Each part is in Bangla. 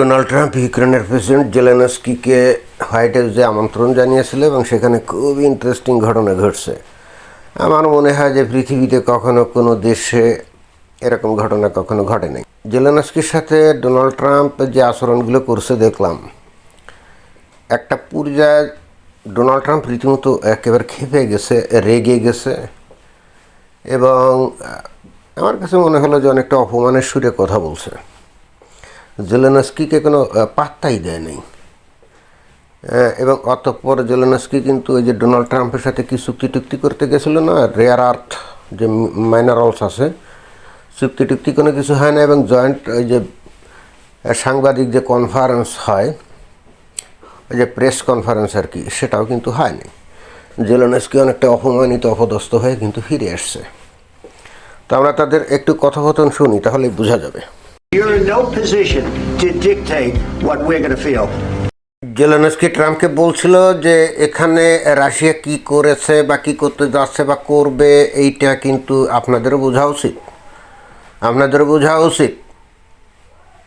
ডোনাল্ড ট্রাম্প ইউক্রেনের প্রেসিডেন্ট জেলেনস্কিকে হোয়াইট হাউসে আমন্ত্রণ জানিয়েছিল এবং সেখানে খুব ইন্টারেস্টিং ঘটনা ঘটছে। আমার মনে হয় যে পৃথিবীতে কখনো কোনো দেশে এরকম ঘটনা কখনো ঘটে নাই। জেলেনস্কির সাথে ডোনাল্ড ট্রাম্প যে আচরণগুলো করছে দেখলাম। একটা পর্যায়ে ডোনাল্ড ট্রাম্প রীতিমতো একেবারে খেপে গেছে, রেগে গেছে এবং আমার কাছে মনে হলো যে অনেকটা অপমানের সুরে কথা বলছে। জেলেনস্কিকে কোনো পাত্তাই দেয় নাই। এবং অতঃপর জেলেনস্কি কিন্তু ওই যে ডোনাল্ড ট্রাম্পের সাথে কি চুক্তি টুক্তি করতে গেছিল না, রেয়ার আর্থ যে মাইনারলস আছে চুক্তি টুক্তি কোনো কিছু হয় না এবং জয়েন্ট ওই যে সাংবাদিক যে কনফারেন্স হয়, ওই যে প্রেস কনফারেন্স আর কি, সেটাও কিন্তু হয়নি জেলেনস্কি অনেকটা অপমানিত, অপদস্থ হয়ে কিন্তু ফিরে আসছে তো আমরা তাদের একটু কথোপকথন শুনি তাহলে বোঝা যাবে। You're in no position to dictate what we're going to feel. Zelensky ট্রাম্পকে বলছিল যে এখানে রাশিয়া কি করেছে বা কি করতে যাচ্ছে বা করবে, এইটা কিন্তু আপনাদেরও বোঝা উচিত। আপনাদেরও বোঝা উচিত।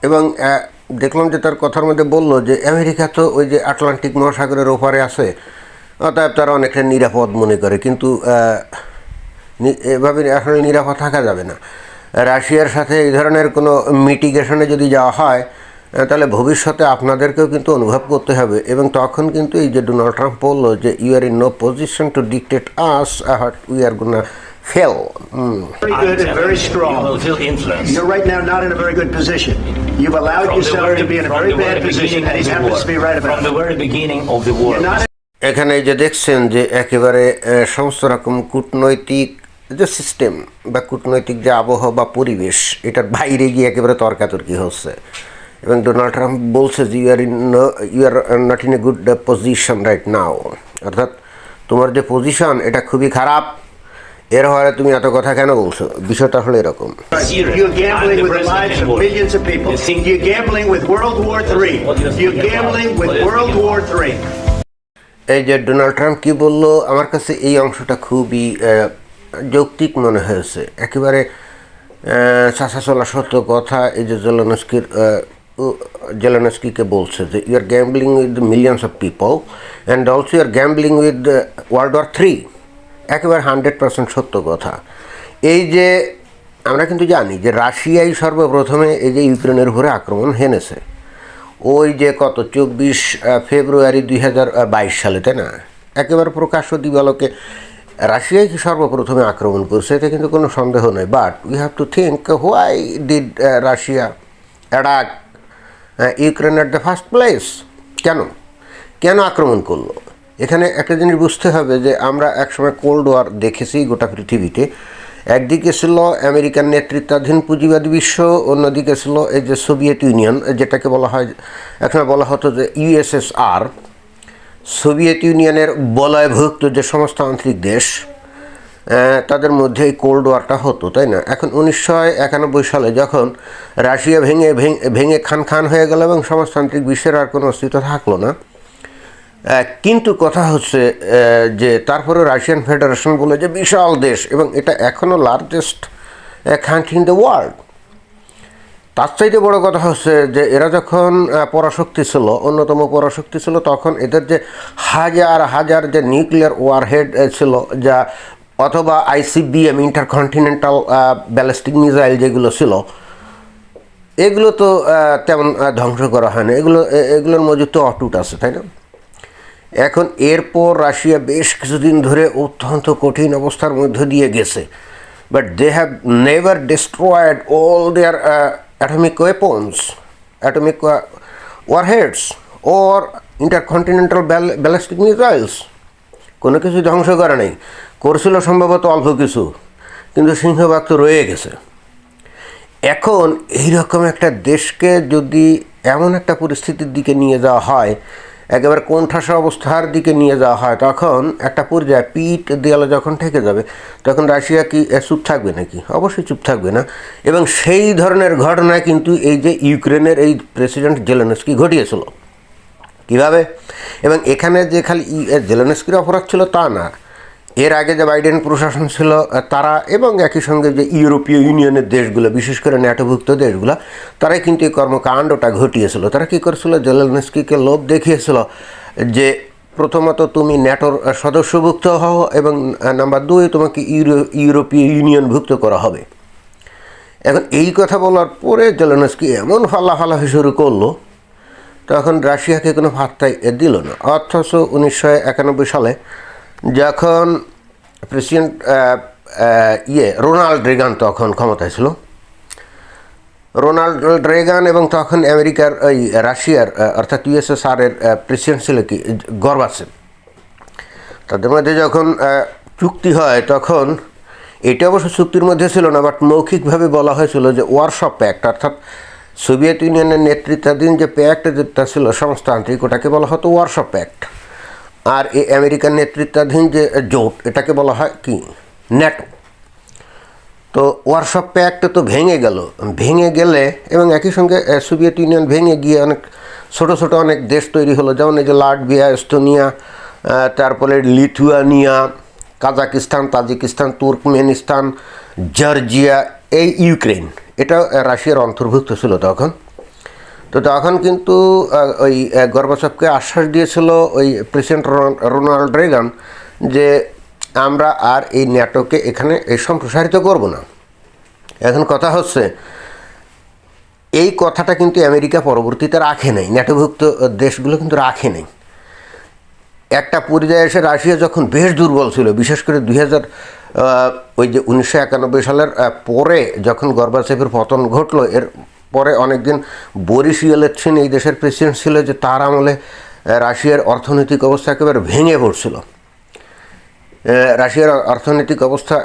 এবং দেখলাম যে তার কথার মধ্যে বলল যে আমেরিকা তো ওই যে আটলান্টিক মহাসাগরের ওপারে আছে, অতএব তারা অনেকটা নিরাপদ মনে করে। কিন্তু এভাবে আসলে নিরাপদ থাকা যাবে না। রাশিয়ার সাথে এই ধরনের কোনো মিটিগেশনে যদি যাওয়া হয় তাহলে ভবিষ্যতে আপনাদেরকেও কিন্তু অনুভব করতে হবে। এবং তখন কিন্তু এই যে ডোনাল্ড ট্রাম্প বলল যে you are in no position to dictate us what we are গুন ফেল এখানে যে দেখছেন যে একেবারে সমস্ত রকম কূটনৈতিক যে সিস্টেম বা কূটনৈতিক যে আবহাওয়া বা পরিবেশ এটার বাইরে গিয়ে একেবারে তর্কাতর্কি হচ্ছে। এবং ডোনাল্ড ট্রাম্প বলছে যে you are in you are not in a good position right now অর্থাৎ তোমার যে পজিশন এটা খুবই খারাপ। এর হারে তুমি এত কথা কেন বলছো? বিষয়টা হলো এরকম। এই যে ডোনাল্ড ট্রাম্প কি বলল আমার কাছে এই অংশটা খুবই যৌক্তিক মনে হয়েছে। একেবারে চাষা চলা সত্য কথা এই যে জেলানস্কির জেলানস্কিকে বলছে যে you are gambling with millions of people and also you are gambling with world war three একেবারে হান্ড্রেড পার্সেন্ট সত্য কথা। এই যে, আমরা কিন্তু জানি যে রাশিয়াই সর্বপ্রথমে এই যে ইউক্রেনের উপরে আক্রমণ হেনেছে। ওই যে কত, চব্বিশ ফেব্রুয়ারি দুই হাজার বাইশ সালে, তাই না? একেবারে প্রকাশ্য দিবালোকে রাশিয়াই কি সর্বপ্রথমে আক্রমণ করছে এটা কিন্তু কোনো সন্দেহ নেই। But we have to think why did Russia attack Ukraine at the first place কেন? কেন আক্রমণ করল? এখানে একটা জিনিস বুঝতে হবে যে, আমরা একসময় কোল্ড ওয়ার দেখেছি গোটা পৃথিবীতে। একদিকে ছিল আমেরিকান নেতৃত্বাধীন পুঁজিবাদী বিশ্ব, অন্যদিকে ছিল এই যে সোভিয়েত ইউনিয়ন যেটাকে বলা হয়, একসময় বলা হতো যে ইউএসএসআর সোভিয়েত ইউনিয়নের বলয়ভুক্ত যে সমাজতান্ত্রিক দেশ তাদের মধ্যে এই কোল্ড ওয়ারটা হতো, তাই না? এখন উনিশশো একানব্বই সালে যখন রাশিয়া ভেঙে ভেঙে ভেঙে খান খান হয়ে গেল এবং সমাজতান্ত্রিক বিশ্বের আর কোনো অস্তিত্ব থাকল না কিন্তু কথা হচ্ছে যে তারপরে রাশিয়ান ফেডারেশন বলে যে বিশাল দেশ এবং এটা এখনও largest country in the world তার চাইতে বড় কথা হচ্ছে যে এরা যখন পরাশক্তি ছিল, অন্যতম পরাশক্তি ছিল, তখন এদের যে হাজার হাজার যে নিউক্লিয়ার ওয়ারহেড ছিল, যা অথবা আইসিবিএম ইন্টারকন্টিনেন্টাল ব্যালিস্টিক মিসাইল যেগুলো ছিল, এগুলো তো তেমন ধ্বংস করা হয় না এগুলো এগুলোর মজুদ তো অটুট আছে, তাই না? এখন এরপর রাশিয়া বেশ কিছুদিন ধরে অত্যন্ত কঠিন অবস্থার মধ্য দিয়ে গেছে but they have never destroyed all their atomic weapons atomic warheads or intercontinental ballistic missiles. কোনো কিছু ধ্বংস করে নেই। করছিল সম্ভবত অল্প কিছু, কিন্তু সিংহভাগ তো রয়ে গেছে। এখন এইরকম একটা দেশকে যদি এমন একটা পরিস্থিতির দিকে নিয়ে যাওয়া হয় একেবারে কোণঠাসা অবস্থার দিকে নিয়ে যাওয়া হয়, তখন একটা পর্যায়ে পিঠ দেয়ালে যখন ঠেকে যাবে, তখন রাশিয়া কি চুপ থাকবে নাকি? অবশ্যই চুপ থাকবে না। এবং সেই ধরনের ঘটনা কিন্তু এই যে ইউক্রেনের এই প্রেসিডেন্ট জেলেনস্কি ঘটিয়েছিল। কীভাবে? এবং এখানে যে খালি জেলেনস্কির অপরাধ ছিল তা না। এর আগে যে বাইডেন প্রশাসন ছিল তারা এবং একই সঙ্গে যে ইউরোপীয় ইউনিয়নের দেশগুলো, বিশেষ করে ন্যাটোভুক্ত দেশগুলো, তারাই কিন্তু এই কর্মকাণ্ডটা ঘটিয়েছিল। তারা কী করেছিল? জেলেনস্কিকে লোভ দেখিয়েছিল যে প্রথমত তুমি ন্যাটোর সদস্যভুক্ত হও এবং নাম্বার দুই তোমাকে ইউরো, ইউরোপীয় ইউনিয়নভুক্ত করা হবে। এখন এই কথা বলার পরে জেলেনস্কি এমন ফালাফালাফি শুরু করল, তখন রাশিয়াকে কোনো ভাত্তাই দিল না। অথচ উনিশশো একানব্বই সালে যখন প্রেসিডেন্ট ইয়ে রোনাল্ড রেগান তখন ক্ষমতায় ছিল, রোনাল্ড রেগান এবং তখন আমেরিকার ওই রাশিয়ার অর্থাৎ ইউএসএসআর এর প্রেসিডেন্ট ছিল কি গর্বাচেন তাদের মধ্যে যখন চুক্তি হয় তখন, এটা অবশ্য চুক্তির মধ্যে ছিল না বাট মৌখিকভাবে বলা হয়েছিল যে ওয়ারশপ প্যাক্ট অর্থাৎ সোভিয়েত ইউনিয়নের নেতৃত্বাধীন যে প্যাক্ট যেটা ছিল সংস্থান্ত্রিক ওটাকে বলা হতো ওয়ারশপ প্যাক্ট আর এই আমেরিকার নেতৃত্বাধীন যে জোট, এটাকে বলা হয় কি? ন্যাটো। তো ওয়ারশপ প্যাক্ট তো ভেঙে গেল। ভেঙে গেলে এবং একই সঙ্গে সোভিয়েত ইউনিয়ন ভেঙে গিয়ে অনেক ছোট ছোট অনেক দেশ তৈরি হলো। যেমন এই যে লাটভিয়া, এস্তোনিয়া তারপরে Lithuania, Kazakhstan, Tajikistan, Turkmenistan, Georgia, এই ইউক্রেন এটা রাশিয়ার অন্তর্ভুক্ত ছিল তখন। তো তখন কিন্তু ওই গর্বাচপকে আশ্বাস দিয়েছিল ওই প্রেসিডেন্ট রোন- রোনাল্ড রেগান যে আমরা আর এই ন্যাটোকে এখানে এই সম্প্রসারিত করব না। এখন কথা হচ্ছে, এই কথাটা কিন্তু আমেরিকা পরবর্তীতে রাখে নাই ন্যাটোভুক্ত দেশগুলো কিন্তু রাখে নাই। একটা পর্যায়ে এসে রাশিয়া যখন বেশ দুর্বল ছিল, বিশেষ করে দুই হাজার ওই যে উনিশশো একানব্বই সালের পরে যখন গর্বাচেপের পতন ঘটলো, এর পরে অনেকদিন বরিস ইয়েলেটসিন এই দেশের প্রেসিডেন্ট ছিল যে তার আমলে রাশিয়ার অর্থনৈতিক অবস্থা একেবারে ভেঙে পড়ছিল। রাশিয়ার অর্থনৈতিক অবস্থা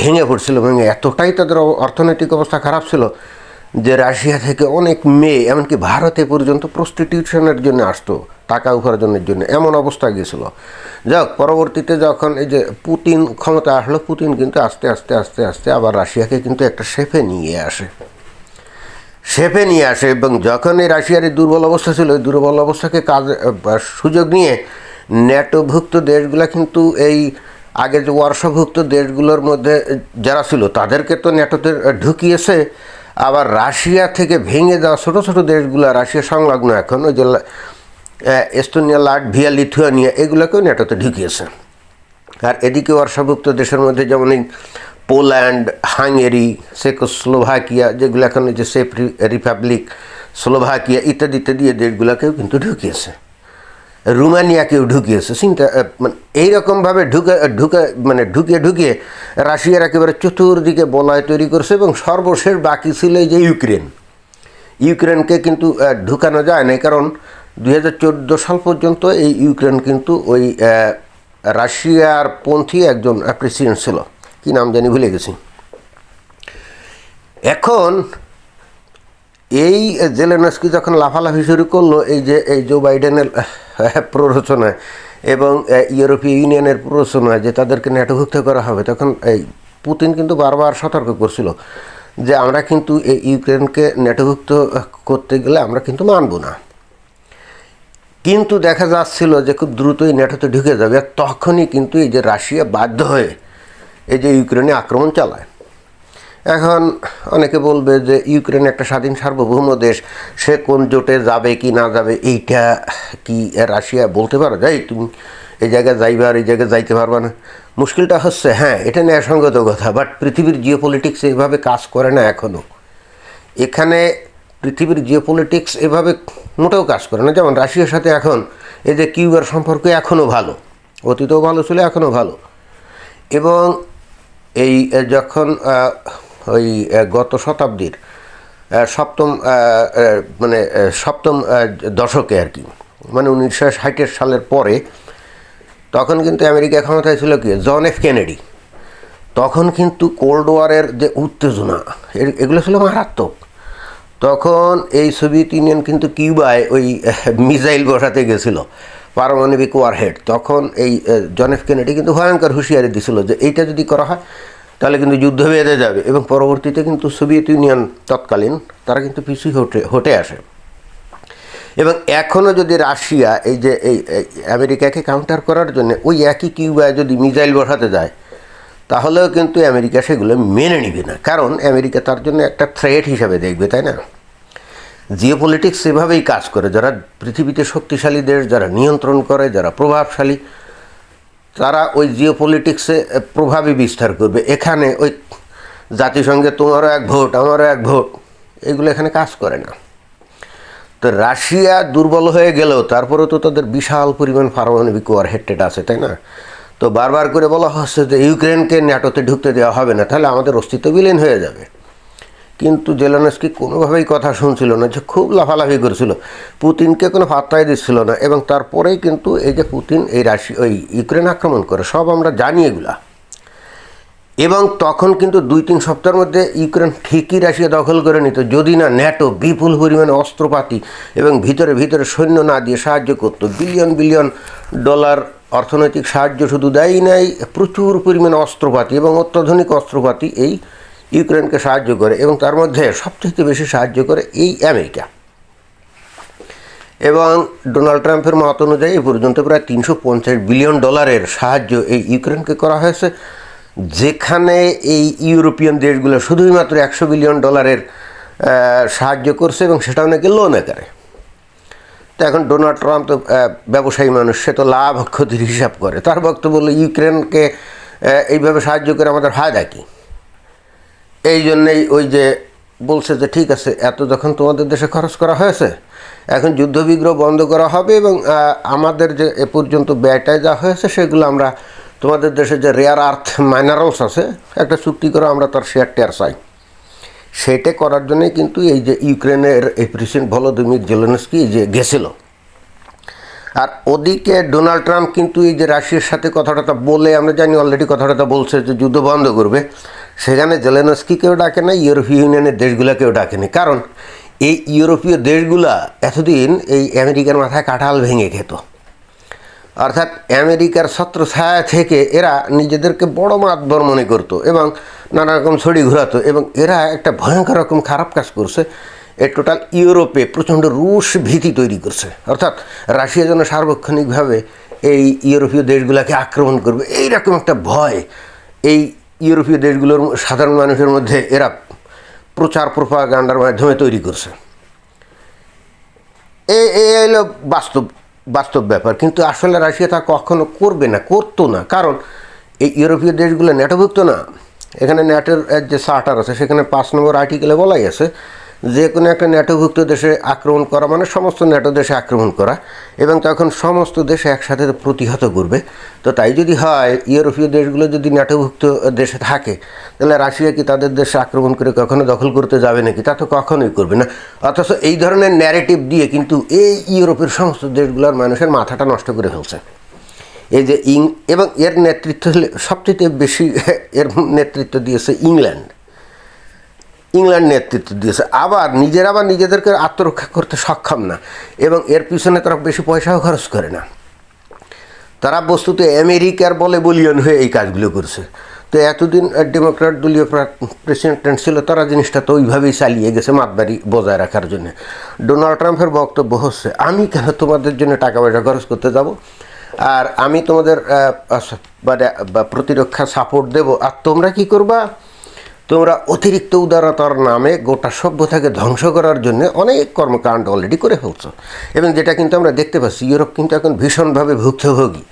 ভেঙে পড়ছিল, ভেঙে। এতটাই তাদের অর্থনৈতিক অবস্থা খারাপ ছিল যে রাশিয়া থেকে অনেক মেয়ে, এমনকি ভারতে পর্যন্ত প্রস্টিটিউশনের জন্য আসতো, টাকা উপার্জনের জন্য। এমন অবস্থা গিয়েছিল। যাক, পরবর্তীতে যখন এই যে পুতিন ক্ষমতা আসলো, পুতিন কিন্তু আস্তে আস্তে আস্তে আস্তে আবার রাশিয়াকে কিন্তু একটা শেপে নিয়ে আসে। শেপে নিয়ে আসে এবং যখন এই রাশিয়ার এই দুর্বল অবস্থা ছিল, এই দুর্বল অবস্থাকে কাজে সুযোগ নিয়ে ন্যাটোভুক্ত দেশগুলো কিন্তু এই আগে যে ওয়ার্ষভুক্ত দেশগুলোর মধ্যে যারা ছিল, তাদেরকে তো ন্যাটোতে ঢুকিয়েছে। আবার রাশিয়া থেকে ভেঙে যাওয়া ছোটো ছোটো দেশগুলো, রাশিয়া সংলগ্ন এখন ওই যে এস্তোনিয়া, লাটভিয়া, লিথুয়ানিয়া, এগুলোকেও ন্যাটোতে ঢুকিয়েছে। আর এদিকে ওয়ার্ষাভুক্ত দেশের মধ্যে যেমন এই পোল্যান্ড, হাঙ্গেরি, চেকোস্লোভাকিয়া, যেগুলো এখন যে সেফ রিপাবলিক, স্লোভাকিয়া ইত্যাদি ইত্যাদি এই দেশগুলোকেও কিন্তু ঢুকিয়েছে। রুমানিয়াকেও ঢুকিয়েছে। চিন্তা মানে এইরকমভাবে ঢুকে ঢুকে মানে ঢুকিয়ে ঢুকিয়ে রাশিয়ার একেবারে চতুর্দিকে বলয় তৈরি করছে এবং সর্বশেষ বাকি ছিল এই যে ইউক্রেন। ইউক্রেনকে কিন্তু ঢুকানো যায় না কারণ দু হাজার চোদ্দ সাল পর্যন্ত এই ইউক্রেন কিন্তু ওই রাশিয়ার পন্থী একজন প্রেসিডেন্ট ছিল। কি নাম জানি ভুলে গেছি। এখন এই জেলেনস্কি যখন লাফালাফি শুরু করল, এই যে, এই জো বাইডেনের প্ররোচনায় এবং ইউরোপীয় ইউনিয়নের প্ররোচনায় যে তাদেরকে ন্যাটোভুক্ত করা হবে, তখন এই পুতিন কিন্তু বারবার সতর্ক করছিল যে আমরা কিন্তু এই ইউক্রেনকে ন্যাটোভুক্ত করতে গেলে আমরা কিন্তু মানব না। কিন্তু দেখা যাচ্ছিল যে খুব দ্রুতই ন্যাটোতে ঢুকে যাবে তখনই কিন্তু এই যে রাশিয়া বাধ্য হয়ে এই যে ইউক্রেনে আক্রমণ চালায়। এখন অনেকে বলবে যে ইউক্রেন একটা স্বাধীন সার্বভৌম দেশ, সে কোন জোটে যাবে কি না যাবে, এইটা কি রাশিয়া বলতে পারো? যাই, তুমি এই জায়গায় যাইবে আর এই জায়গায় যাইতে পারবে না। মুশকিলটা হচ্ছে হ্যাঁ এটা ন্যায়সঙ্গত কথা বাট পৃথিবীর জিও পলিটিক্স এইভাবে কাজ করে না এখনও এখানে পৃথিবীর জিওপলিটিক্স এভাবে মোটেও কাজ করে না। যেমন রাশিয়ার সাথে এখন এই যে কিউবার সম্পর্ক এখনও ভালো, অতীতেও ভালো ছিল এখনও ভালো। এবং এই যখন ওই গত শতাব্দীর সপ্তম মানে সপ্তম দশকে আর কি মানে উনিশশো ষাটের সালের পরে, তখন কিন্তু আমেরিকা ক্ষমতায় ছিল কি, জন এফ কেনেডি। তখন কিন্তু কোল্ড ওয়ারের যে উত্তেজনা এগুলো ছিল মারাত্মক। তখন এই সোভিয়েত ইউনিয়ন কিন্তু কিউবায় ওই মিসাইল বসাতে গেছিল, পারমাণবিক ওয়ারহেড। তখন এই জন এফ কেনেডি কিন্তু ভয়ঙ্কর হুঁশিয়ারি দিছিল যে এইটা যদি করা হয় তাহলে কিন্তু যুদ্ধ বেঁধে যাবে। এবং পরবর্তীতে কিন্তু সোভিয়েত ইউনিয়ন তৎকালীন, তারা কিন্তু পিছুই হটে হটে আসে। এবং এখনও যদি রাশিয়া এই যে, এই আমেরিকাকে কাউন্টার করার জন্য ওই একই কিউবায় যদি মিসাইল বসাতে যায়, তাহলেও কিন্তু আমেরিকা সেগুলো মেনে নিবে না। কারণ আমেরিকা তার জন্য একটা থ্রেট হিসাবে দেখবে, তাই না? জিও পলিটিক্স এভাবেই কাজ করে। যারা পৃথিবীতে শক্তিশালী দেশ, যারা নিয়ন্ত্রণ করে, যারা প্রভাবশালী তারা ওই জিও পলিটিক্সে প্রভাবই বিস্তার করবে। এখানে ওই জাতিসংঘে তোমারও এক ভোট, আমারও এক ভোট, এগুলো এখানে কাজ করে না। তো রাশিয়া দুর্বল হয়ে গেলেও তারপরেও তো তাদের বিশাল পরিমাণ পারমাণবিক ওয়ার হেডটেড আছে, তাই না? তো বারবার করে বলা হচ্ছে যে ইউক্রেনকে ন্যাটোতে ঢুকতে দেওয়া হবে না, তাহলে আমাদের অস্তিত্ব বিলীন হয়ে যাবে। কিন্তু জেলানস্কি কোনোভাবেই কথা শুনছিল না, যে খুব লাফালাফি করছিল। পুতিনকে কোনো পাত্তাই দিচ্ছিল না এবং তারপরেই কিন্তু এই যে পুতিন, এই রাশি, ওই ইউক্রেন আক্রমণ করে, সব আমরা জানি এগুলা। এবং তখন কিন্তু দুই তিন সপ্তাহের মধ্যে ইউক্রেন ঠিকই রাশিয়া দখল করে নিত, যদি না ন্যাটো বিপুল পরিমাণে অস্ত্রপাতি এবং ভিতরে ভিতরে সৈন্য না দিয়ে সাহায্য করতো। বিলিয়ন বিলিয়ন ডলার অর্থনৈতিক সাহায্য শুধু দেয়ই নাই, প্রচুর পরিমাণে অস্ত্রপাতি এবং অত্যাধুনিক অস্ত্রপাতি এই ইউক্রেনকে সাহায্য করে এবং তার মধ্যে সবথেকে বেশি সাহায্য করে এই আমেরিকা। এবং ডোনাল্ড ট্রাম্পের মত অনুযায়ী এ পর্যন্ত প্রায় তিনশো পঞ্চাশ বিলিয়ন ডলারের সাহায্য এই ইউক্রেনকে করা হয়েছে, যেখানে এই ইউরোপিয়ান দেশগুলো শুধুই মাত্র একশো বিলিয়ন ডলারের সাহায্য করছে এবং সেটা অনেকে লোন আকারে তো এখন ডোনাল্ড ট্রাম্প তো ব্যবসায়ী মানুষ, সে তো লাভ ক্ষতির হিসাব করে। তার বক্তব্য হলো, ইউক্রেনকে এইভাবে সাহায্য করে আমাদের ফায়দা কী? এই জন্যেই ওই যে বলছে যে, ঠিক আছে, এত যখন তোমাদের দেশে খরচ করা হয়েছে, এখন যুদ্ধবিগ্রহ বন্ধ করা হবে এবং আমাদের যে এ পর্যন্ত ব্যয়টায় যা হয়েছে, সেগুলো আমরা তোমাদের দেশে যে রেয়ার আর্থ মাইনারেলস আছে, একটা চুক্তি করে আমরা তার শেয়ার টেয়ার চাই। সেটা করার জন্যই কিন্তু এই যে ইউক্রেনের এই প্রেসিডেন্ট ভলোদিমির জেলেনস্কি যে গেছিল। আর ওদিকে ডোনাল্ড ট্রাম্প কিন্তু এই যে রাশিয়ার সাথে কথাটা বলে, আমরা জানি অলরেডি কথাটা বলছে যে, যুদ্ধ বন্ধ করবে। সেখানে জেলেনস্কিকেও ডাকে না, ইউরোপীয় ইউনিয়নের দেশগুলোকেও ডাকেনি কারণ এই ইউরোপীয় দেশগুলা এতদিন এই আমেরিকার মাথায় কাঁঠাল ভেঙে খেত। অর্থাৎ আমেরিকার ছত্র ছায়া থেকে এরা নিজেদেরকে বড় মাতবর মনে করতো এবং নানা রকম ছড়ি ঘোরাতো এবং এরা একটা ভয়ঙ্কর রকম খারাপ কাজ করছে। এ টোটাল ইউরোপে প্রচণ্ড রুশ ভীতি তৈরি করছে। অর্থাৎ রাশিয়া যেন সার্বক্ষণিকভাবে এই ইউরোপীয় দেশগুলোকে আক্রমণ করবে, এইরকম একটা ভয়, এই ইউরোপীয় দেশগুলোর সাধারণ মানুষের মধ্যে এরা প্রচার প্রফা গান্ডার মাধ্যমে তৈরি করছে। এ এল বাস্তব বাস্তব ব্যাপার। কিন্তু আসলে রাশিয়া তা কখনো করবে না, করতো না। কারণ এই ইউরোপীয় দেশগুলো ন্যাটোভুক্ত না। এখানে ন্যাটোর যে চার্টার আছে, সেখানে পাঁচ নম্বর আর্টিকেলে বলাই আছে যে কোনো একটা ন্যাটোভুক্ত দেশে আক্রমণ করা মানে সমস্ত ন্যাটো দেশে আক্রমণ করা এবং তখন সমস্ত দেশে একসাথে প্রতিহত করবে। তো তাই যদি হয়, ইউরোপীয় দেশগুলো যদি ন্যাটোভুক্ত দেশে থাকে, তাহলে রাশিয়া কি তাদের দেশে আক্রমণ করে কখনো দখল করতে যাবে নাকি? তা তো কখনোই করবে না। অথচ এই ধরনের ন্যারেটিভ দিয়ে কিন্তু এই ইউরোপের সমস্ত দেশগুলোর মানুষের মাথাটা নষ্ট করে ফেলছে। এই যে ইং এবং এর নেতৃত্ব সবচেয়ে বেশি এর নেতৃত্ব দিয়েছে ইংল্যান্ড। ইংল্যান্ড নেতৃত্ব দিয়েছে। আবার নিজেরা আবার নিজেদেরকে আত্মরক্ষা করতে সক্ষম না এবং এর পিছনে তারা বেশি পয়সাও খরচ করে না। তারা বস্তুত আমেরিকার বলে বলিয়ন হয়ে এই কাজগুলো করছে। তো এতদিন ডেমোক্র্যাট দলীয় প্রেসিডেন্ট ছিল, তারা জিনিসটা তো ওইভাবেই চালিয়ে গেছে মাতবাড়ি বজায় রাখার জন্য। ডোনাল্ড ট্রাম্পের বক্তব্য হচ্ছে, আমি কেন তোমাদের জন্য টাকা পয়সা খরচ করতে যাব? আর আমি তোমাদের মানে বা প্রতিরক্ষা সাপোর্ট দেব। আর তোমরা কি করবা? তোমরা অতিরিক্ত উদারতার নামে গোটা সভ্যতাকে ধ্বংস করার জন্য অনেক কর্মকাণ্ড অলরেডি করে ফেলছো। এবং যেটা কিন্তু আমরা দেখতে পাচ্ছি, ইউরোপ কিন্তু এখন ভীষণভাবে ভুক্তভোগী।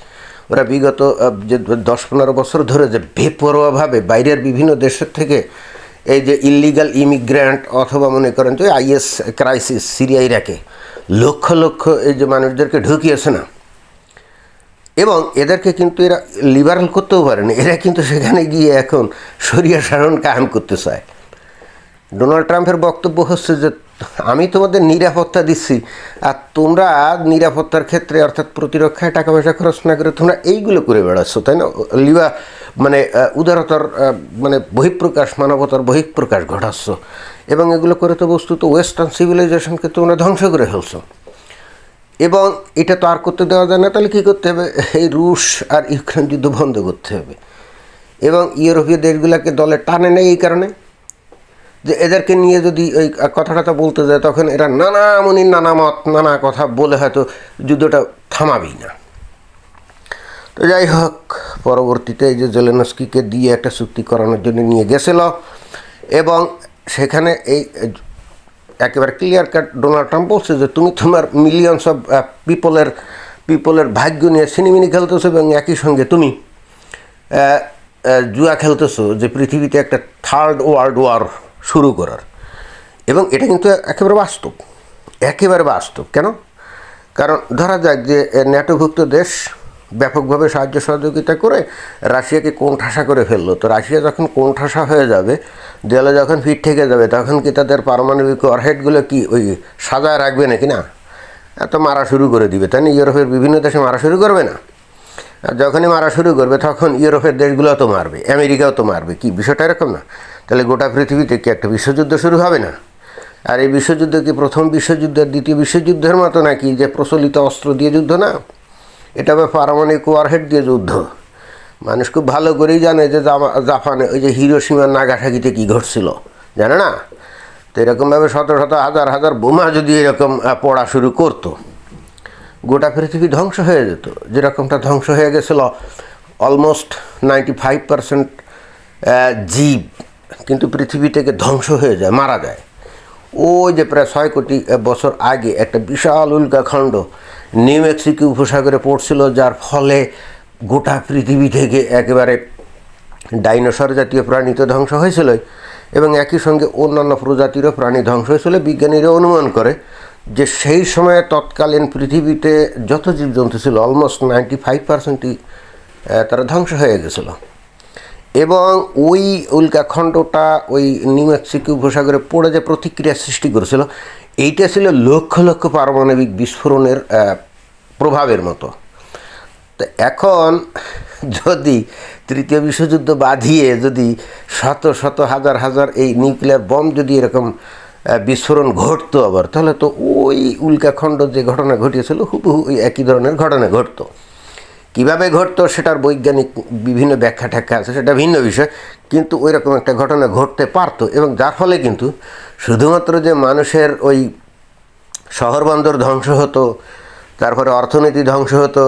ওরা বিগত যে দশ পনেরো বছর ধরে যে বেপরোয়াভাবে বাইরের বিভিন্ন দেশের থেকে এই যে ইলিগাল ইমিগ্র্যান্ট অথবা মনে করেন যে আইএস ক্রাইসিস সিরিয়া ইরাকে লক্ষ লক্ষ এই যে মানুষদেরকে ঢুকিয়েছে না। এবং এদেরকে কিন্তু এরা লিবারাল করতেও পারেনি। এরা কিন্তু সেখানে গিয়ে এখন সরিয়া শাসন কায়েম করতে চায়। ডোনাল্ড ট্রাম্পের বক্তব্য হচ্ছে যে, আমি তোমাদের নিরাপত্তা দিচ্ছি, আর তোমরা নিরাপত্তার ক্ষেত্রে অর্থাৎ প্রতিরক্ষায় টাকা পয়সা খরচ না করে তোমরা এইগুলো করে বেড়াচ্ছ, তাই না? লিবা মানে উদারতার মানে বহিঃপ্রকাশ, মানবতার বহিঃপ্রকাশ ঘটাচ্ছ। এবং এগুলো করে তো বস্তুত ওয়েস্টার্ন সিভিলাইজেশনকে তোমরা ধ্বংস করে ফেলছো। এবং এটা তো আর করতে দেওয়া যায় না, তাহলে কী করতে হবে? এই রুশ আর ইউক্রেন যুদ্ধ বন্ধ করতে হবে। এবং ইউরোপীয় দেশগুলোকে দলে টানে নেই এই কারণে। যে এদেরকে নিয়ে যদি ওই কথাটা বলতে যায়, তখন এরা নানা মনির নানা মত, নানা কথা বলে হয়তো যুদ্ধটা থামাবেই না। তো যাই হোক, পরবর্তীতে এই যে জেলেনস্কিকে দিয়ে একটা চুক্তি করানোর জন্য নিয়ে গেছিল। এবং সেখানে এই একেবারে ক্লিয়ার কাট ডোনাল্ড ট্রাম্প বলছে যে তুমি তোমার মিলিয়নস অফ পিপলের পিপলের ভাগ্য নিয়ে সিনেমিনি খেলতেছো এবং একই সঙ্গে তুমি আহ, আহ, জুয়া খেলতেছো যে পৃথিবীতে একটা থার্ড ওয়ার্ল্ড ওয়ার শুরু করার। এবং এটা কিন্তু একেবারে বাস্তব একেবারে বাস্তব। কেন? কারণ ধরা যাক যে ন্যাটোভুক্ত দেশ ব্যাপকভাবে সাহায্য সহযোগিতা করে রাশিয়াকে কোণঠাসা করে ফেলল। তো রাশিয়া যখন কোণঠাসা হয়ে যাবে, দেয়ালে যখন ফিট থেকে যাবে, তখন কি তাদের পারমাণবিক ওয়ারহেডগুলো কি ওই সাজায় রাখবে নাকি না? এত মারা শুরু করে দিবে, তাই না? ইউরোপের বিভিন্ন দেশে মারা শুরু করবে না। আর যখনই মারা শুরু করবে, তখন ইউরোপের দেশগুলো তো মারবে, আমেরিকাও তো মারবে। কি, বিষয়টা এরকম না? তাহলে গোটা পৃথিবীতে কি একটা বিশ্বযুদ্ধ শুরু হবে না? আর এই বিশ্বযুদ্ধ কি প্রথম বিশ্বযুদ্ধের দ্বিতীয় বিশ্বযুদ্ধের মতো নাকি যে প্রচলিত অস্ত্র দিয়ে যুদ্ধ না? এটা হবে পারমাণবিক ওয়ারহেড দিয়ে যুদ্ধ। মানুষ খুব ভালো করেই জানে যে জাপানে ওই যে হিরো হিরোসীমা নাগাসাকিতে কী ঘটছিল, জানে না? তো এরকমভাবে শত শত হাজার হাজার বোমা যদি এরকম পড়া শুরু করতো, গোটা পৃথিবী ধ্বংস হয়ে যেত। যেরকমটা ধ্বংস হয়ে গেছিল অলমোস্ট নাইনটি ফাইভ পারসেন্ট জীব, কিন্তু পৃথিবী থেকে ধ্বংস হয়ে যায়, মারা যায়। ওই যে প্রায় ছয় কোটি বছর আগে একটা বিশাল উল্কাখণ্ড নিউ মেক্সিকো উপসাগরে পড়ছিল, যার ফলে গোটা পৃথিবী থেকে একেবারে ডাইনোসর জাতীয় প্রাণী তো ধ্বংস হয়েছিল এবং একই সঙ্গে অন্যান্য প্রজাতিরও প্রাণী ধ্বংস হয়েছিল, বিজ্ঞানীরা অনুমান করে যে সেই সময়ে তৎকালীন পৃথিবীতে যত জীবজন্তু ছিল অলমোস্ট নাইনটি ফাইভ পার্সেন্টই তারা ধ্বংস হয়ে গেছিল। এবং ওই উল্কাখণ্ডটা ওই নিউ মেক্সিকো উপসাগরে পড়ে যে প্রতিক্রিয়া সৃষ্টি করেছিল, এইটা ছিল লক্ষ লক্ষ পারমাণবিক বিস্ফোরণের প্রভাবের মতো। তো এখন যদি তৃতীয় বিশ্বযুদ্ধ বাঁধিয়ে যদি শত শত, হাজার হাজার এই নিউক্লিয়ার বম যদি এরকম বিস্ফোরণ ঘটতো আবার, তাহলে তো ওই উল্কাখণ্ড যে ঘটনা ঘটিয়েছিল হুবহু ওই একই ধরনের ঘটনা ঘটতো। কীভাবে ঘটতো সেটার বৈজ্ঞানিক বিভিন্ন ব্যাখ্যা ট্যাখ্যা আছে, সেটা ভিন্ন বিষয়, কিন্তু ওই রকম একটা ঘটনা ঘটতে পারতো এবং যার ফলে কিন্তু শুধুমাত্র যে মানুষের ওই শহর বন্দর ধ্বংস হতো তারপরে অর্থনীতি ধ্বংস হতো,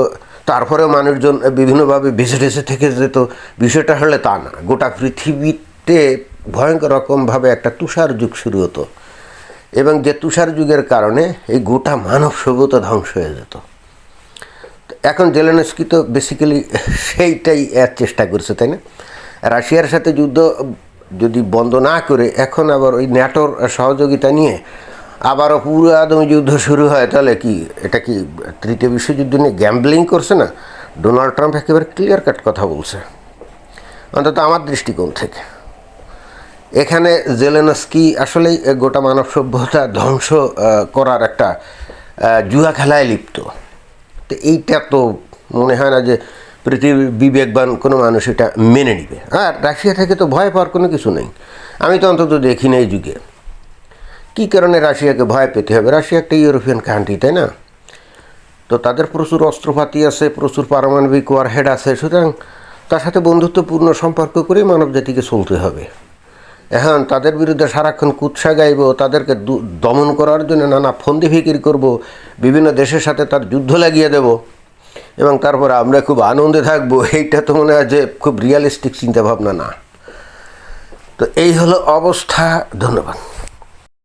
তারপরেও মানুষজন বিভিন্নভাবে ভেসে টেসে থেকে যেত। বিষয়টা হলে তা না, গোটা পৃথিবীতে ভয়ঙ্কর রকমভাবে একটা তুষার যুগ শুরু হতো। এবং যে তুষার যুগের কারণে এই গোটা মানব সভ্যতা ধ্বংস হয়ে যেত। এখন জেলেনস্কি তো বেসিক্যালি সেইটাই এর চেষ্টা করছে, তাই না? রাশিয়ার সাথে যুদ্ধ যদি বন্ধ না করে, এখন আবার ওই ন্যাটোর সহযোগিতা নিয়ে আবারও পুরো আদমি যুদ্ধ শুরু হয়, তাহলে কি? এটা কি তৃতীয় বিশ্বযুদ্ধ নিয়ে গ্যাম্বলিং করছে না? ডোনাল্ড ট্রাম্প একেবারে ক্লিয়ার কাট কথা বলছে। অন্তত আমার দৃষ্টিকোণ থেকে। এখানে জেলেনস্কি আসলেই গোটা মানব সভ্যতা ধ্বংস করার একটা জুয়া খেলায় লিপ্ত। তো এইটা তো মনে হয় না যে পৃথিবীর বিবেকবান কোনো মানুষ এটা মেনে নিবে। আর রাশিয়া থেকে তো ভয় পাওয়ার কোনো কিছু নেই। আমি তো অন্তত দেখি না এই যুগে। কী কারণে রাশিয়াকে ভয় পেতে হবে? রাশিয়া একটা ইউরোপিয়ান কান্ট্রি তাই না? তো তাদের প্রচুর অস্ত্রপাতি আছে, প্রচুর পারমাণবিক ওয়ারহেড আছে, সুতরাং তার সাথে বন্ধুত্বপূর্ণ সম্পর্ক করেই মানব জাতিকে চলতে হবে। এখন তাদের বিরুদ্ধে সারাক্ষণ কুৎসা গাইব, তাদেরকে দমন করার জন্য নানা ফন্দি ফিকির করব, বিভিন্ন দেশের সাথে তার যুদ্ধ লাগিয়ে দেব, এবং তারপর আমরা খুব আনন্দে থাকব, এইটা তো মনে হয় যে খুব রিয়ালিস্টিক চিন্তাভাবনা না। তো এই হলো অবস্থা, ধন্যবাদ।